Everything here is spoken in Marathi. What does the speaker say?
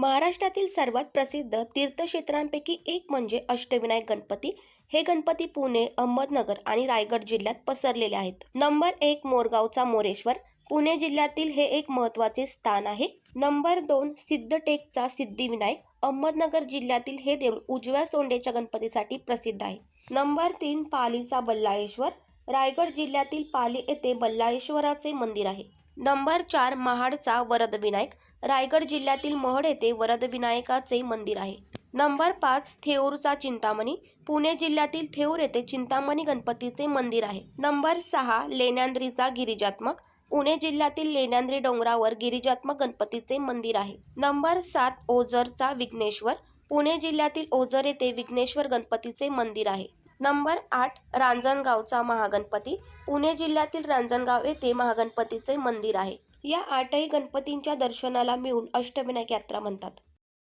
महाराष्ट्रातील सर्वात प्रसिद्ध तीर्थक्षेत्रांपैकी एक म्हणजे अष्टविनायक गणपती. हे गणपती पुणे अहमदनगर आणि रायगड जिल्ह्यात पसरलेले आहेत. नंबर एक मोरगावचा मोरेश्वर. पुणे जिल्ह्यातील हे एक महत्त्वाचे स्थान आहे. नंबर दोन सिद्धटेकचा सिद्धिविनायक. अहमदनगर जिल्ह्यातील हे देऊळ उजव्या सोंडेच्या गणपतीसाठी प्रसिद्ध आहे. नंबर तीन पालीचा बल्लाळेश्वर. रायगड जिल्ह्यातील पाली येथे बल्लाळेश्वराचे मंदिर आहे. नंबर चार महाडचा वरदविनायक. रायगड जिल्ह्यातील महड येथे वरदविनायकाचे मंदिर आहे. नंबर पाच थेऊरचा चिंतामणी. पुणे जिल्ह्यातील थेऊर येथे चिंतामणी गणपतीचे मंदिर आहे. नंबर सहा लेण्यांद्रीचा गिरिजात्मक. पुणे जिल्ह्यातील लेण्यांद्री डोंगरावर गिरिजात्मक गणपतीचे मंदिर आहे. नंबर सात ओझरचा विघ्नेश्वर. पुणे जिल्ह्यातील ओझर येथे विघ्नेश्वर गणपतीचे मंदिर आहे. नंबर आठ रांजणगावचा महागणपती. पुणे जिल्ह्यातील रांजणगाव येथे महागणपतीचे मंदिर आहे. या आठही गणपतींच्या दर्शनाला मिळून अष्टविनायक यात्रा म्हणतात.